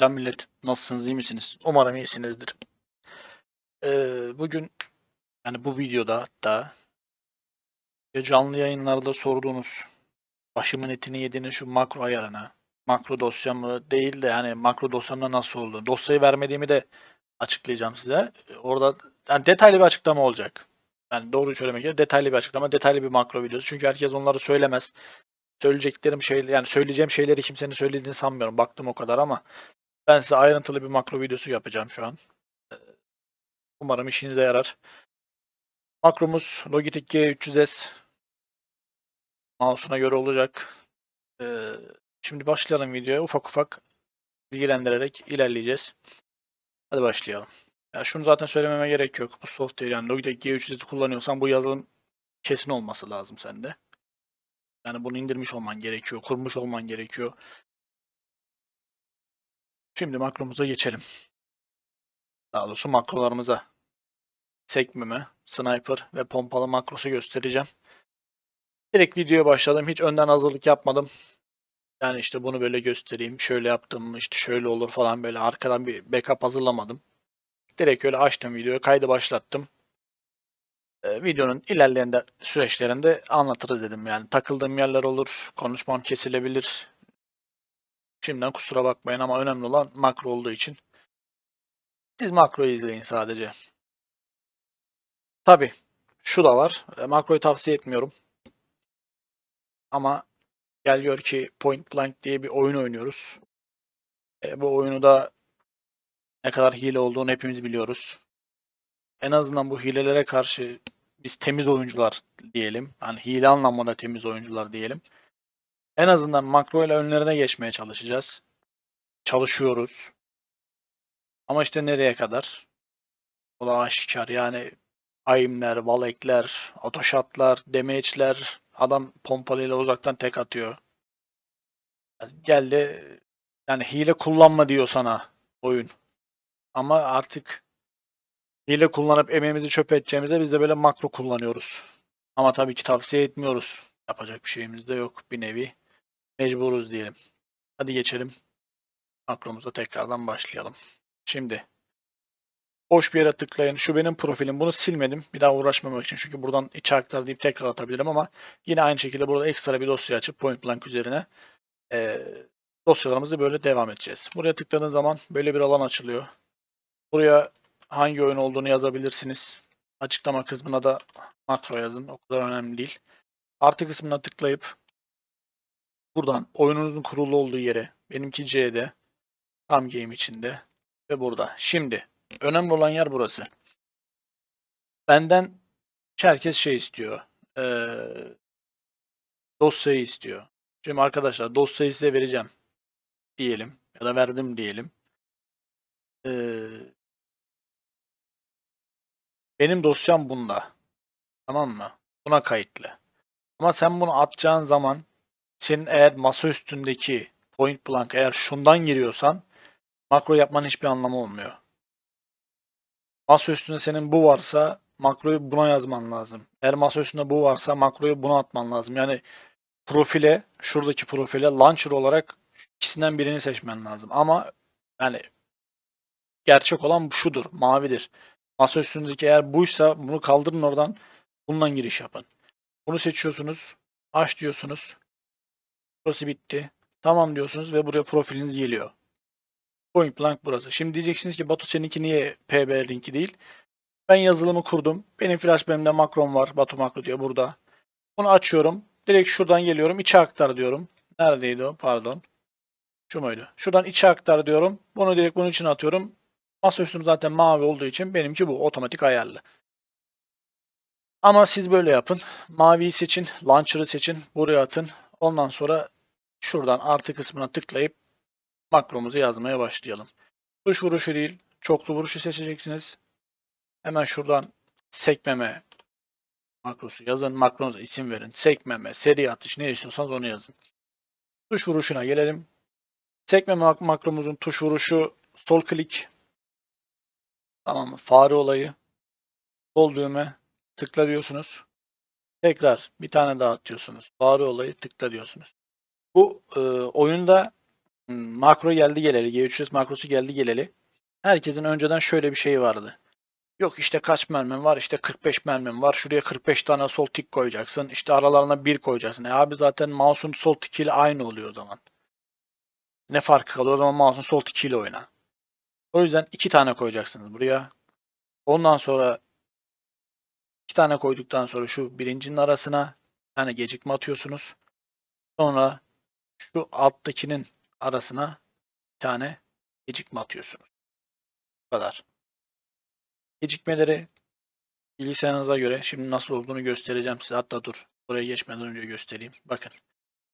Selam millet. Nasılsınız? iyi misiniz? Umarım iyisinizdir. Ee, bugün yani bu videoda hatta canlı yayınlarda sorduğunuz başımın etini yediğiniz şu makro ayarına makro dosyamı değil de yani makro dosyamda nasıl oldu? Dosyayı vermediğimi de açıklayacağım size. Orada yani detaylı bir açıklama olacak. Yani doğruyu söylemek gerekirse detaylı bir açıklama, detaylı bir makro videosu. Çünkü herkes onları söylemez. Söyleyeceklerim şey yani söyleyeceğim şeyleri kimsenin söylediğini sanmıyorum. Baktım o kadar ama ben size ayrıntılı bir makro videosu yapacağım şu an. Ee, Umarım işinize yarar. Makromuz Logitech G300S mouse'una göre olacak. Ee, Şimdi başlayalım videoya. Ufak ufak bilgilendirerek ilerleyeceğiz. Hadi başlayalım. Ya şunu zaten söylememe gerek yok. Bu software yani Logitech G300'ü kullanıyorsan bu yazılım kesin olması lazım sende. Yani bunu indirmiş olman gerekiyor, kurmuş olman gerekiyor. Şimdi makromuza geçelim. Daha doğrusu makrolarımıza. Sekmeme, sniper ve pompalı makrosu göstereceğim. Direkt videoya başladım. Hiç önden hazırlık yapmadım. Yani işte bunu böyle göstereyim. Şöyle yaptım, işte şöyle olur falan böyle arkadan bir backup hazırlamadım. Direkt öyle açtım videoyu, kaydı başlattım. Ee, videonun ilerleyen de süreçlerinde anlatırız dedim. Yani takıldığım yerler olur, konuşmam kesilebilir. Şimdiden kusura bakmayın ama önemli olan makro olduğu için siz makroyu izleyin sadece. Tabi şu da var. e, Makroyu tavsiye etmiyorum. Ama gel gör ki Point Blank diye bir oyun oynuyoruz. E, bu oyunu da ne kadar hile olduğunu hepimiz biliyoruz. En azından bu hilelere karşı biz temiz oyuncular diyelim. Hani hile anlamında temiz oyuncular diyelim. En azından makro ile önlerine geçmeye çalışacağız. Çalışıyoruz. Ama işte nereye kadar? O da aşikar. Yani aimler, valekler, otoşatlar, damage'ler, adam pompalıyla uzaktan tek atıyor. Geldi yani hile kullanma diyor sana oyun. Ama artık hile kullanıp emeğimizi çöp edeceğimize biz de böyle makro kullanıyoruz. Ama tabii ki tavsiye etmiyoruz. Yapacak bir şeyimiz de yok bir nevi. Mecburuz diyelim. Hadi geçelim. Makromuza tekrardan başlayalım. Şimdi boş bir yere tıklayın. Şu benim profilim. Bunu silmedim. Bir daha uğraşmamak için. Çünkü buradan içe aktar deyip tekrar atabilirim ama yine aynı şekilde burada ekstra bir dosya açıp Point Blank üzerine eee dosyalarımızı böyle devam edeceğiz. Buraya tıkladığın zaman böyle bir alan açılıyor. Buraya hangi oyun olduğunu yazabilirsiniz. Açıklama kısmına da makro yazın. O kadar önemli değil. Artı kısmına tıklayıp buradan oyununuzun kurulu olduğu yere benimki C'de tam game içinde ve burada. Şimdi önemli olan yer burası. Benden herkes şey istiyor. Ee, dosyayı istiyor. Şimdi arkadaşlar dosyayı size vereceğim diyelim ya da verdim diyelim. Ee, benim dosyam bunda. Tamam mı? Buna kayıtlı. Ama sen bunu atacağın zaman senin eğer masa üstündeki point blank eğer şundan giriyorsan makro yapmanın hiçbir anlamı olmuyor. Masa üstünde senin bu varsa makroyu buna yazman lazım. Eğer masa üstünde bu varsa makroyu buna atman lazım. Yani profile, şuradaki profile launcher olarak ikisinden birini seçmen lazım. Ama yani gerçek olan şudur, mavidir. Masa üstündeki eğer buysa bunu kaldırın oradan, bundan giriş yapın. Bunu seçiyorsunuz, aç diyorsunuz. Burası bitti. Tamam diyorsunuz ve buraya profiliniz geliyor. Point blank burası. Şimdi diyeceksiniz ki Batu seninki niye PB linki değil? Ben yazılımı kurdum. Benim flash benimde makrom var. Batu makro diyor burada. Bunu açıyorum. Direkt şuradan geliyorum. İçe aktar diyorum. Neredeydi o? Pardon. Şu muydu? Şuradan içe aktar diyorum. Bunu direkt bunun için atıyorum. Masaüstüm zaten mavi olduğu için benimki bu. Otomatik ayarlı. Ama siz böyle yapın. Maviyi seçin. Launcher'ı seçin. Buraya atın. Ondan sonra şuradan artı kısmına tıklayıp makromuzu yazmaya başlayalım. Tuş vuruşu değil, çoklu vuruşu seçeceksiniz. Hemen şuradan sekmeme makrosu yazın. Makronuza isim verin. Sekmeme, seri atış ne istiyorsanız onu yazın. Tuş vuruşuna gelelim. Sekmeme mak- makromuzun tuş vuruşu sol klik. Tamam mı? Fare olayı. Sol düğme tıkla diyorsunuz. Tekrar bir tane daha atıyorsunuz. Fare olayı tıkla diyorsunuz. Bu e, oyunda Makro geldi geleli. G300 makrosu geldi geleli. Herkesin önceden şöyle bir şeyi vardı. Yok işte kaç mermim var? İşte 45 mermim var. Şuraya 45 tane sol tik koyacaksın. İşte aralarına 1 koyacaksın. E abi zaten mouse'un sol tikiyle aynı oluyor o zaman. Ne farkı kalıyor? O zaman mouse'un sol tikiyle oyna. O yüzden 2 tane koyacaksınız buraya. Ondan sonra 2 tane koyduktan sonra şu birincinin arasına tane gecikme atıyorsunuz. Sonra şu alttakinin arasına bir tane gecikme atıyorsunuz. Bu kadar. Gecikmeleri bilgisayarınıza göre şimdi nasıl olduğunu göstereceğim size. Hatta dur. Buraya geçmeden önce göstereyim. Bakın.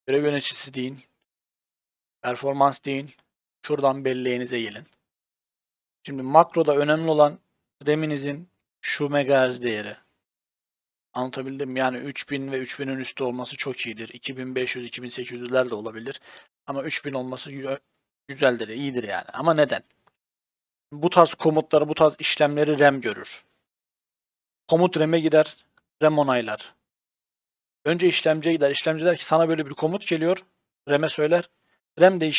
Görev yöneticisi deyin. Performans deyin. Şuradan belleğinize gelin. Şimdi makroda önemli olan RAM'inizin şu megahertz değeri. Anlatabildim? Yani 3000 ve 3000'in üstü olması çok iyidir. 2500, 2800'ler de olabilir. Ama 3000 olması gü- güzeldir, iyidir yani. Ama neden? Bu tarz komutları, bu tarz işlemleri RAM görür. Komut RAM'e gider, RAM onaylar. Önce işlemciye gider. İşlemci der ki sana böyle bir komut geliyor. RAM'e söyler. RAM de.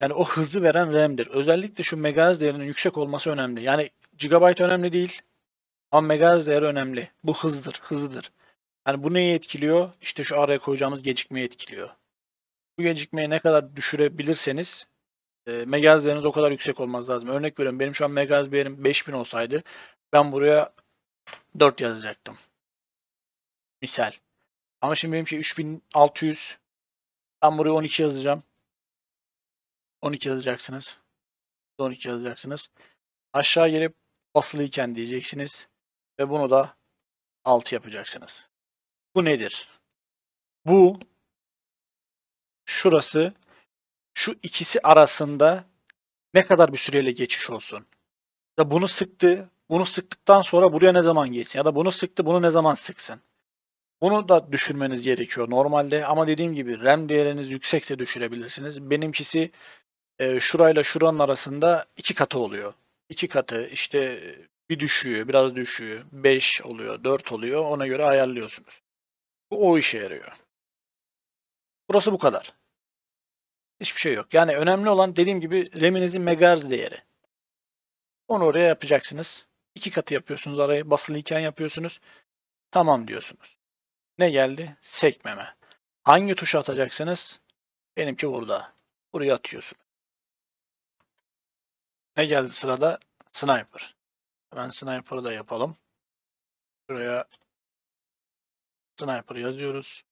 Yani o hızı veren RAM'dir. Özellikle şu megahertz değerinin yüksek olması önemli. Yani gigabyte önemli değil. Ama megahertz değeri önemli. Bu hızdır, hızıdır. Yani bu neyi etkiliyor? İşte şu araya koyacağımız gecikmeyi etkiliyor. Bu gecikmeyi ne kadar düşürebilirseniz e, megahertz değeriniz o kadar yüksek olmaz lazım. Örnek veriyorum benim şu an megahertz değerim 5000 olsaydı ben buraya 4 yazacaktım. Misal. Ama şimdi benimki 3600. Ben buraya 12 yazacağım. 12 yazacaksınız. 12 yazacaksınız. Aşağı gelip basılıyken diyeceksiniz. Ve bunu da 6 yapacaksınız. Bu nedir? Bu şurası şu ikisi arasında ne kadar bir süreyle geçiş olsun. Ya bunu sıktı, bunu sıktıktan sonra buraya ne zaman geçsin ya da bunu sıktı, bunu ne zaman sıksın. Bunu da düşürmeniz gerekiyor normalde ama dediğim gibi RAM değeriniz yüksekse düşürebilirsiniz. Benimkisi e, şurayla şuranın arasında iki katı oluyor. İki katı işte bir düşüyor, biraz düşüyor. 5 oluyor, 4 oluyor. Ona göre ayarlıyorsunuz. Bu o işe yarıyor. Burası bu kadar. Hiçbir şey yok. Yani önemli olan dediğim gibi RAM'inizin megahertz değeri. Onu oraya yapacaksınız. İki katı yapıyorsunuz arayı. Basılıyken yapıyorsunuz. Tamam diyorsunuz. Ne geldi? Sekmeme. Hangi tuşa atacaksınız? Benimki burada. Buraya atıyorsunuz. Ne geldi sırada? Sniper. Hemen Sniper'ı da yapalım. Şuraya Sniper yazıyoruz.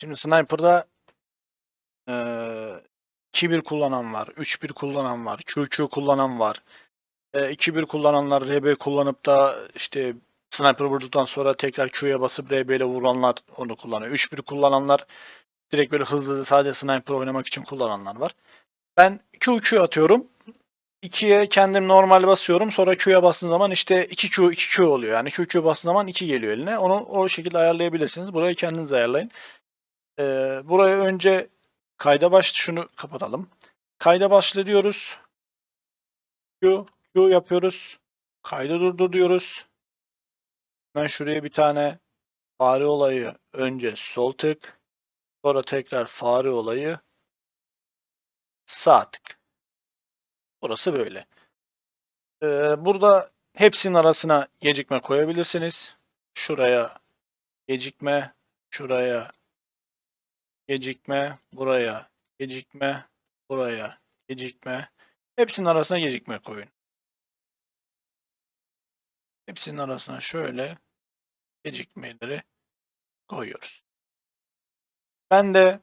Şimdi Sniper'da eee 2-1 kullanan var, 3-1 kullanan var, QQ kullanan var. Eee 2-1 kullananlar RB kullanıp da işte Sniper vurduktan sonra tekrar Q'ya basıp RB ile vuranlar onu kullanıyor. 3-1 kullananlar direkt böyle hızlı sadece Sniper oynamak için kullananlar var. Ben QQ atıyorum. 2'ye kendim normal basıyorum. Sonra Q'ya bastığım zaman işte 2Q 2Q oluyor. Yani QQ bastığım zaman 2 geliyor eline. Onu o şekilde ayarlayabilirsiniz. Burayı kendiniz ayarlayın. Ee, buraya önce kayda başla şunu kapatalım. Kayda başla diyoruz. Q, Q yapıyoruz. Kaydı durdur diyoruz. Ben şuraya bir tane fare olayı önce sol tık. Sonra tekrar fare olayı sağ tık. Burası böyle. Ee, burada hepsinin arasına gecikme koyabilirsiniz. Şuraya gecikme, şuraya gecikme, buraya gecikme, buraya gecikme. Hepsinin arasına gecikme koyun. Hepsinin arasına şöyle gecikmeleri koyuyoruz. Ben de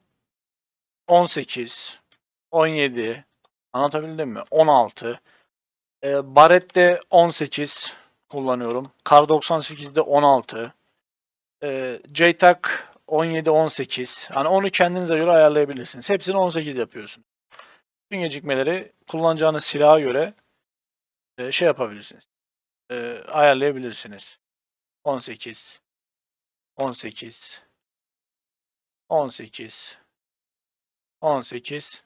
18, 17, Anlatabildim mi? 16. Ee, Barrett'te 18 kullanıyorum. Kar 98'de 16. Ee, JTAG 17 18. Yani onu kendinize göre ayarlayabilirsiniz. Hepsini 18 yapıyorsun. Bütün gecikmeleri kullanacağınız silaha göre e, şey yapabilirsiniz. E, ayarlayabilirsiniz. 18 18 18 18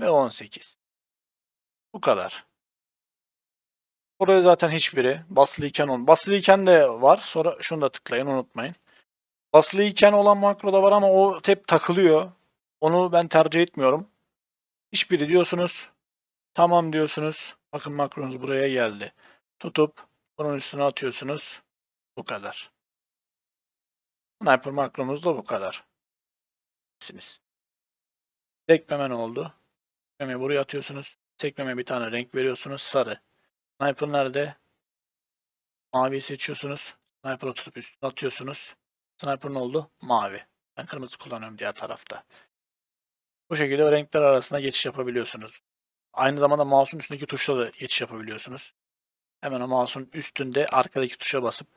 ve 18. Bu kadar. Buraya zaten hiçbiri. Basılıyken on. Basılıyken de var. Sonra şunu da tıklayın unutmayın. Basılıyken olan makro da var ama o hep takılıyor. Onu ben tercih etmiyorum. Hiçbiri diyorsunuz. Tamam diyorsunuz. Bakın makronuz buraya geldi. Tutup bunun üstüne atıyorsunuz. Bu kadar. Sniper makronuz da bu kadar. Sekmeme ne oldu? Sekmemeyi buraya atıyorsunuz. Sekmeme bir tane renk veriyorsunuz. Sarı. Sniper nerede? Maviyi seçiyorsunuz. Sniper'ı tutup üstüne atıyorsunuz. Sniper ne oldu? Mavi. Ben kırmızı kullanıyorum diğer tarafta. Bu şekilde renkler arasında geçiş yapabiliyorsunuz. Aynı zamanda mouse'un üstündeki tuşla da geçiş yapabiliyorsunuz. Hemen o mouse'un üstünde arkadaki tuşa basıp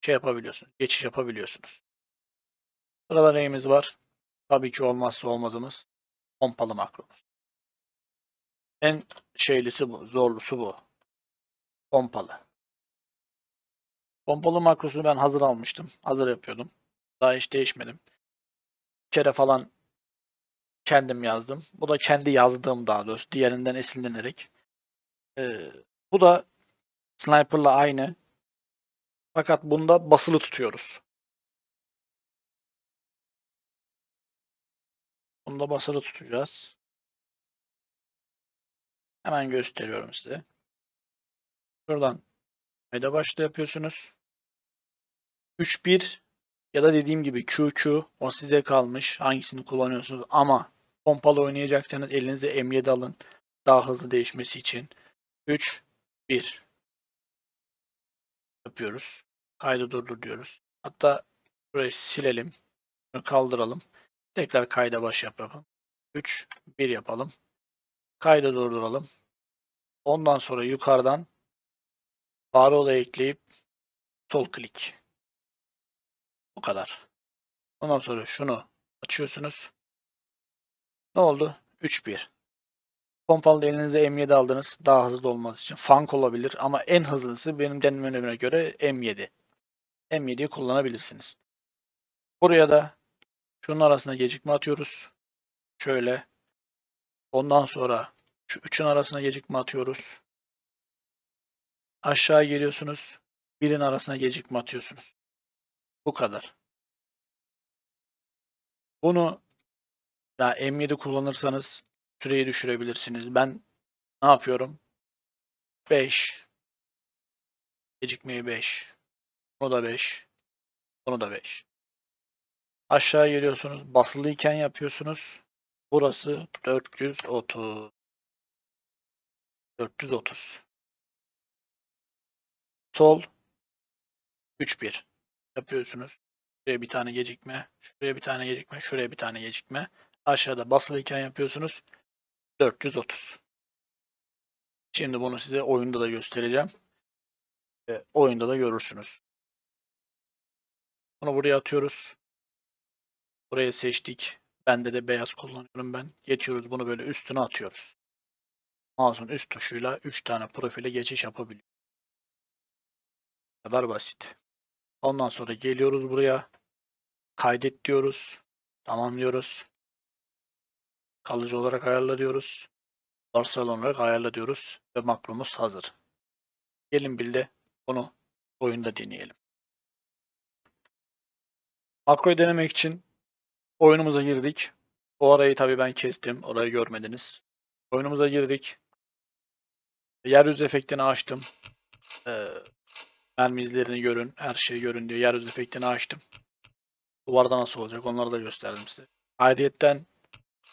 şey yapabiliyorsunuz. Geçiş yapabiliyorsunuz. Sırada neyimiz var? Tabii ki olmazsa olmazımız pompalı makromuz. En şeylisi bu, zorlusu bu. Pompalı. Pompalı makrosunu ben hazır almıştım. Hazır yapıyordum. Daha hiç değişmedim. Bir kere falan kendim yazdım. Bu da kendi yazdığım daha doğrusu. Diğerinden esinlenerek. Ee, bu da Sniper'la aynı. Fakat bunda basılı tutuyoruz. Bunda basılı tutacağız. Hemen gösteriyorum size. Şuradan kayda başla yapıyorsunuz. 3-1 ya da dediğim gibi QQ o size kalmış. Hangisini kullanıyorsunuz ama pompalı oynayacaksanız elinize M7 alın. Daha hızlı değişmesi için. 3 1 yapıyoruz. Kaydı durdur diyoruz. Hatta burayı silelim. Bunu kaldıralım. Tekrar kayda baş yapalım. 3 1 yapalım. Kaydı durduralım. Ondan sonra yukarıdan parola ekleyip sol klik. Bu kadar. Ondan sonra şunu açıyorsunuz. Ne oldu? 3-1. Pompalı elinize M7 aldınız. Daha hızlı olması için. Funk olabilir ama en hızlısı benim denemelerime göre M7. M7'yi kullanabilirsiniz. Buraya da şunun arasına gecikme atıyoruz. Şöyle. Ondan sonra şu üçün arasına gecikme atıyoruz. Aşağı geliyorsunuz. Birin arasına gecikme atıyorsunuz. Bu kadar. Bunu ya M7 kullanırsanız süreyi düşürebilirsiniz. Ben ne yapıyorum? 5 gecikmeyi 5 bunu da 5 bunu da 5 aşağı geliyorsunuz. Basılıyken yapıyorsunuz. Burası 430 430 sol 3-1 yapıyorsunuz. Şuraya bir tane gecikme, şuraya bir tane gecikme, şuraya bir tane gecikme. Aşağıda basılıyken yapıyorsunuz. 430. Şimdi bunu size oyunda da göstereceğim. Ve oyunda da görürsünüz. Bunu buraya atıyoruz. Buraya seçtik. Bende de beyaz kullanıyorum ben. Geçiyoruz bunu böyle üstüne atıyoruz. Mouse'un üst tuşuyla 3 tane profile geçiş yapabiliyor. Bu kadar basit. Ondan sonra geliyoruz buraya. Kaydet diyoruz. Tamam diyoruz. Kalıcı olarak ayarla diyoruz. Varsayılan olarak ayarla diyoruz. Ve makromuz hazır. Gelin bir de bunu oyunda deneyelim. Makroyu denemek için oyunumuza girdik. O arayı tabii ben kestim. Orayı görmediniz. Oyunumuza girdik. Yeryüzü efektini açtım. Ee, mermi izlerini görün. Her şeyi görün diye yeryüzü efektini açtım. Duvarda nasıl olacak onları da gösterdim size. Ayrıyetten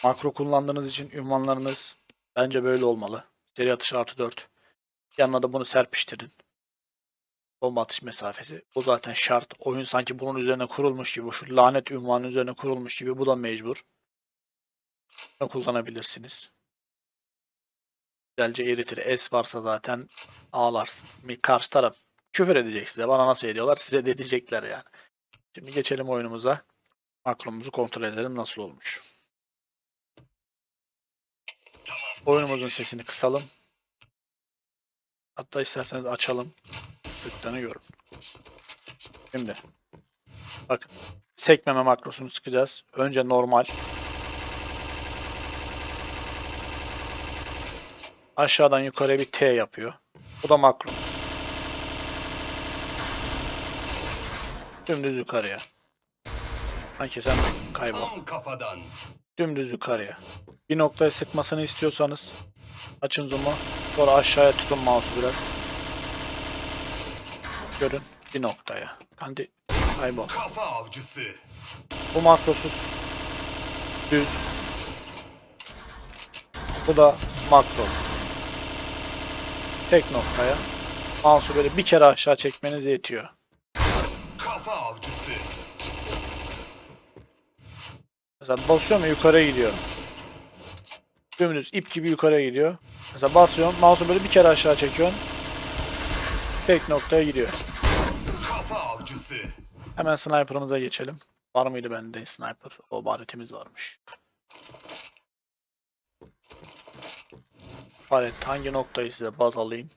makro kullandığınız için ünvanlarınız bence böyle olmalı. Seri atış artı 4. Yanına da bunu serpiştirin. Bomba atış mesafesi. Bu zaten şart. Oyun sanki bunun üzerine kurulmuş gibi. Şu lanet ünvanın üzerine kurulmuş gibi. Bu da mecbur. Bunu kullanabilirsiniz. Güzelce eritir. S varsa zaten ağlarsın. Karşı taraf küfür edecek size. Bana nasıl ediyorlar? Size de edecekler yani. Şimdi geçelim oyunumuza. Makromuzu kontrol edelim nasıl olmuş. Oyunumuzun sesini kısalım. Hatta isterseniz açalım. Sıktığını görün. Şimdi. Bakın. Sekmeme makrosunu sıkacağız. Önce normal. Aşağıdan yukarıya bir T yapıyor. Bu da makro. Dümdüz yukarıya. Sanki sen kaybol. Kafadan. Dümdüz yukarıya. Bir noktaya sıkmasını istiyorsanız açın zoom'u. Sonra aşağıya tutun mouse'u biraz. Görün bir noktaya. Hadi kaybol. Kafa avcısı. Bu makrosuz. Düz. Bu da makro. Tek noktaya. Mouse'u böyle bir kere aşağı çekmeniz yetiyor. Kafa avcısı. Mesela basıyorum ya yukarıya gidiyor. Dümdüz ip gibi yukarıya gidiyor. Mesela basıyorum mouse'u böyle bir kere aşağı çekiyorsun. Tek noktaya gidiyor. Hemen sniper'ımıza geçelim. Var mıydı bende sniper? O baretimiz varmış. Baret hangi noktayı size baz alayım?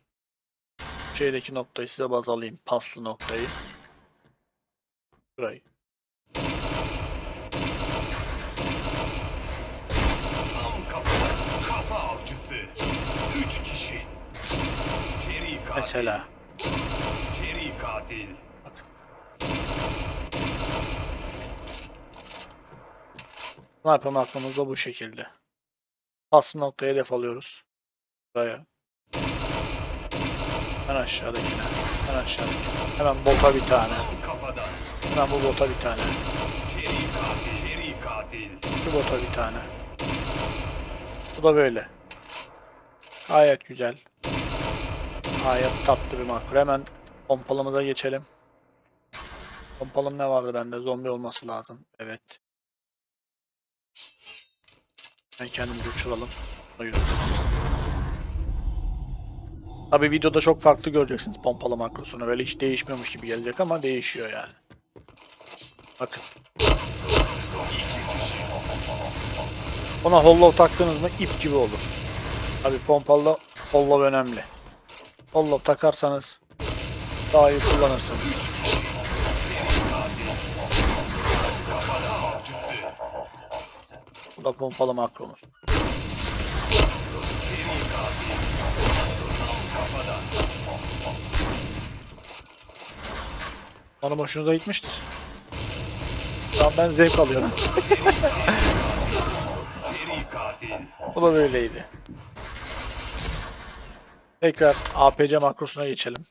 Şeydeki noktayı size baz alayım. Paslı noktayı. Burayı. Katil. Mesela. Seri katil. Bakın. Sniper aklımız da bu şekilde. Paslı noktaya hedef alıyoruz. Buraya. Hemen aşağıdakine. Hemen aşağıdakine. Hemen bota bir tane. Hemen bu bota bir tane. Şu bota bir tane. Bu da böyle. Gayet güzel. Gayet tatlı bir makro. Hemen pompalımıza geçelim. Pompalım ne vardı bende? Zombi olması lazım. Evet. Ben kendimizi uçuralım. Tabi videoda çok farklı göreceksiniz pompalı makrosunu. Böyle hiç değişmiyormuş gibi gelecek ama değişiyor yani. Bakın. Ona hollow taktınız mı ip gibi olur. Tabi pompalı hollow önemli. Hollow takarsanız daha iyi kullanırsınız. Bu da pompalı makromuz. Umarım hoşunuza gitmiştir. Şu an ben zevk alıyorum. Bu da böyleydi. Tekrar APC makrosuna geçelim.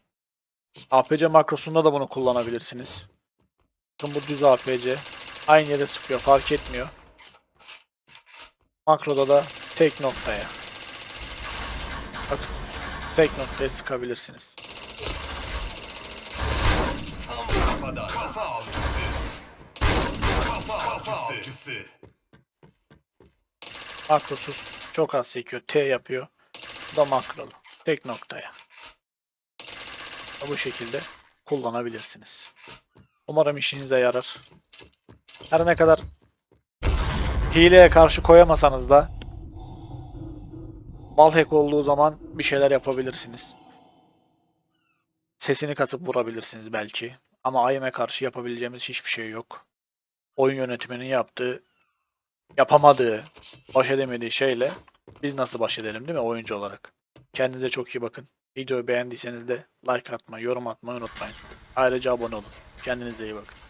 APC makrosunda da bunu kullanabilirsiniz. Bakın bu düz APC. Aynı yere sıkıyor fark etmiyor. Makroda da tek noktaya. Bakın tek noktaya sıkabilirsiniz. Kafadan. Kafa avcısı. Kafa, Kafa avcısı. Makrosuz çok az sekiyor. T yapıyor. Bu da makrolu. Tek noktaya. Bu şekilde kullanabilirsiniz. Umarım işinize yarar. Her ne kadar hileye karşı koyamasanız da Malhack olduğu zaman bir şeyler yapabilirsiniz. Sesini katıp vurabilirsiniz belki. Ama AIM'e karşı yapabileceğimiz hiçbir şey yok. Oyun yönetiminin yaptığı, yapamadığı, baş edemediği şeyle biz nasıl baş edelim değil mi oyuncu olarak? Kendinize çok iyi bakın. Videoyu beğendiyseniz de like atmayı, yorum atmayı unutmayın. Ayrıca abone olun. Kendinize iyi bakın.